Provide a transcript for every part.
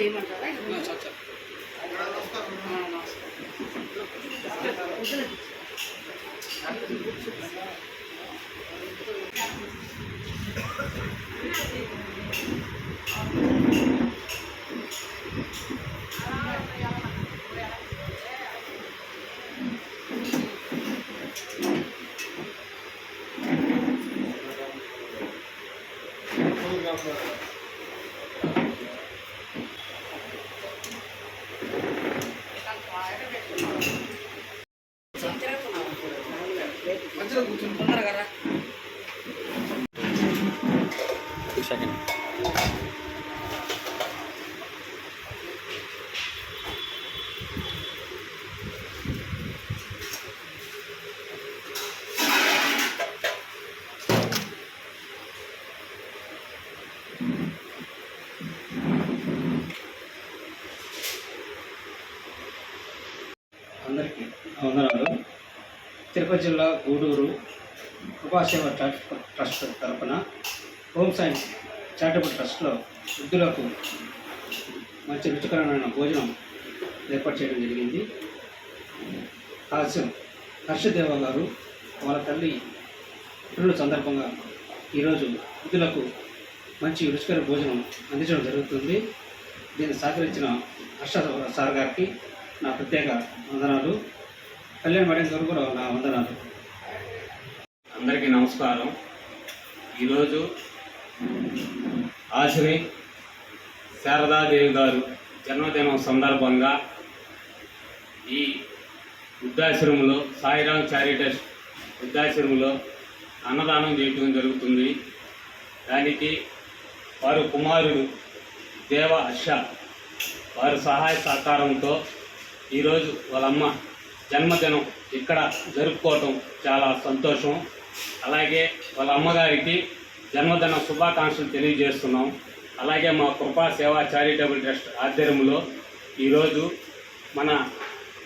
చేయమంటారా ఆ, నమస్కారం. సెకండ్ అందరికీ వందనాలు. తిరుపతి జిల్లా గూడూరు ఉపాసేవ ట్రస్ట్ ట్రస్ట్ తరఫున హోమ్ సైన్స్ చారిటబుల్ ట్రస్ట్లో వృద్ధులకు మంచి రుచికరమైన భోజనం ఏర్పాటు చేయడం జరిగింది. హాస్యం హర్షదేవ గారు వాళ్ళ తల్లి పుట్టిన సందర్భంగా ఈరోజు వృద్ధులకు మంచి రుచికర భోజనం అందించడం జరుగుతుంది. దీన్ని సహకరించిన హర్ష సార్ గారికి నా ప్రత్యేక వందనాలు. కళ్యాణ్ మేడం గారు కూడా నా వందనాలు. అందరికీ నమస్కారం. ఈరోజు ఆశ్రీ శారదాదేవి గారు జన్మదినం సందర్భంగా ఈ వృద్ధాశ్రమంలో సాయిరాం చారిటస్ వృద్ధాశ్రమంలో అన్నదానం చేయటం జరుగుతుంది. దానికి వారు కుమారుడు దేవ హర్ష వారి సహాయ సహకారంతో ఈరోజు వాళ్ళమ్మ జన్మదినం ఇక్కడ జరుపుకోవటం చాలా సంతోషం. అలాగే వాళ్ళ అమ్మగారికి జన్మదిన శుభాకాంక్షలు తెలియజేస్తున్నాం. అలాగే మా కృపా సేవా చారిటబుల్ ట్రస్ట్ ఆధ్వర్యంలో ఈరోజు మన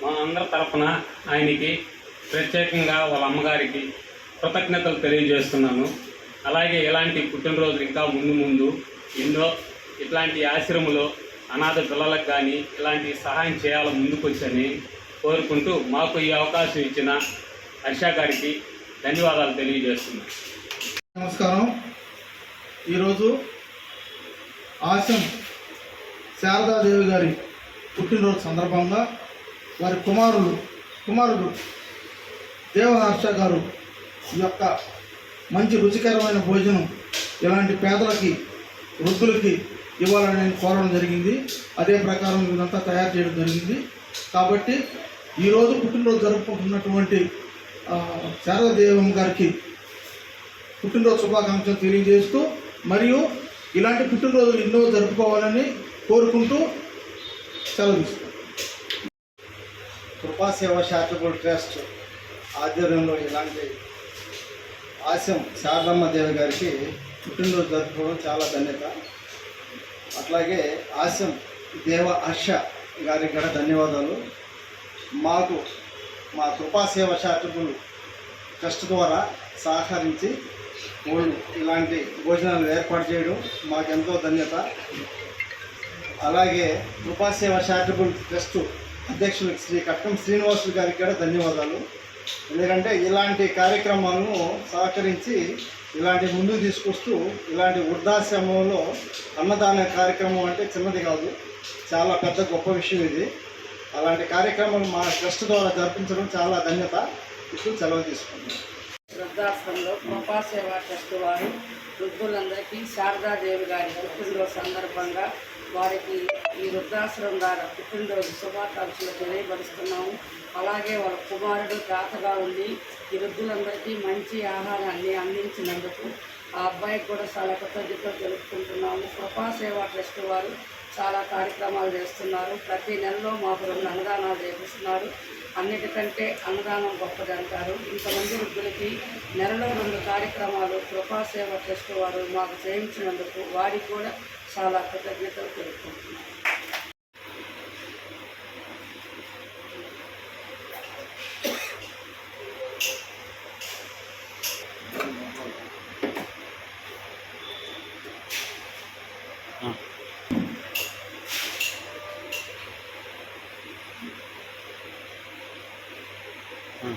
మా అందరి తరఫున ఆయనకి ప్రత్యేకంగా వాళ్ళ అమ్మగారికి కృతజ్ఞతలు తెలియజేస్తున్నాను. అలాగే ఇలాంటి పుట్టినరోజులు ఇంకా ముందు ముందు ఎన్నో ఇట్లాంటి ఆశ్రమంలో అనాథ పిల్లలకు కానీ ఇలాంటి సహాయం చేయాలని ముందుకొచ్చని కోరుకుంటూ మాకు ఈ అవకాశం ఇచ్చిన హర్ష గారికి ధన్యవాదాలు తెలియజేస్తున్నాను. నమస్కారం. ఈరోజు ఆశం శారదాదేవి గారి పుట్టినరోజు సందర్భంగా వారి కుమారులు కుమారుడు దేవహర్ష గారు ఈ యొక్క మంచి రుచికరమైన భోజనం ఇలాంటి పేదలకి వృద్ధులకి ఇవ్వాలని నేను కోరడం జరిగింది. అదే ప్రకారం ఇదంతా తయారు చేయడం జరిగింది. కాబట్టి ఈరోజు పుట్టినరోజు జరుపుకుంటున్నటువంటి ఆ, గారికి పుట్టినరోజు శుభాకాంక్షలు తెలియజేస్తూ మరియు ఇలాంటి పుట్టినరోజులు ఎన్నో జరుపుకోవాలని కోరుకుంటూ సెలవు కృపాసేవ చారిటబుల్ ట్రస్ట్ ఆధ్వర్యంలో ఇలాంటి ఆశయం శారదమ్మ దేవి గారికి పుట్టినరోజు జరుపుకోవడం చాలా ధన్యత. అట్లాగే ఆశయం దేవ హర్ష గారికి కూడా ధన్యవాదాలు. మాకు మా కృపాసేవ చారిటబుల్ ట్రస్ట్ ద్వారా సహకరించి ఇలాంటి భోజనాలు ఏర్పాటు చేయడం మాకెంతో ధన్యత. అలాగే కృపాసేవ చారిటబుల్ ట్రస్ట్ అధ్యక్షులు శ్రీ కట్టం శ్రీనివాసులు గారికి కూడా ధన్యవాదాలు. ఎందుకంటే ఇలాంటి కార్యక్రమాలను సహకరించి ఇలాంటి ముందుకు తీసుకొస్తూ ఇలాంటి వృద్ధాశ్రమంలో అన్నదాన కార్యక్రమం అంటే చిన్నది కాదు చాలా పెద్ద గొప్ప విషయం ఇది. అలాంటి కార్యక్రమాలు మా ట్రస్ట్ ద్వారా జరిపించడం చాలా ధన్యత. ఇప్పుడు సెలవు తీసుకుంటున్నాం. వృద్ధాశ్రమంలో కృపాసేవ ట్రస్ట్ వారు వృద్ధులందరికీ శారదాదేవి గారి పుట్టినరోజు సందర్భంగా వారికి ఈ వృద్ధాశ్రమం ద్వారా పుట్టినరోజు శుభాకాంక్షలు తెలియపరుస్తున్నాము. అలాగే వాళ్ళ కుమారుడు తాతగా ఉండి ఈ వృద్ధులందరికీ మంచి ఆహారాన్ని అందించినందుకు ఆ అబ్బాయికి కూడా చాలా కృతజ్ఞతలు తెలుపుకుంటున్నాము. కృపాసేవ ట్రస్ట్ వారు చాలా కార్యక్రమాలు చేస్తున్నారు. ప్రతి నెలలో మాకు రెండు అనుదానాలు చేపిస్తున్నారు. అన్నిటికంటే అన్నదానం గొప్పదంటారు ఇంతమంది వృద్ధులకి నెలలో రెండు కార్యక్రమాలు కృపాసేవ ట్రస్ట్ వారు మాకు చేయించినందుకు వారికి కూడా చాలా కృతజ్ఞతలు తెలుపుకుంటున్నాను হুম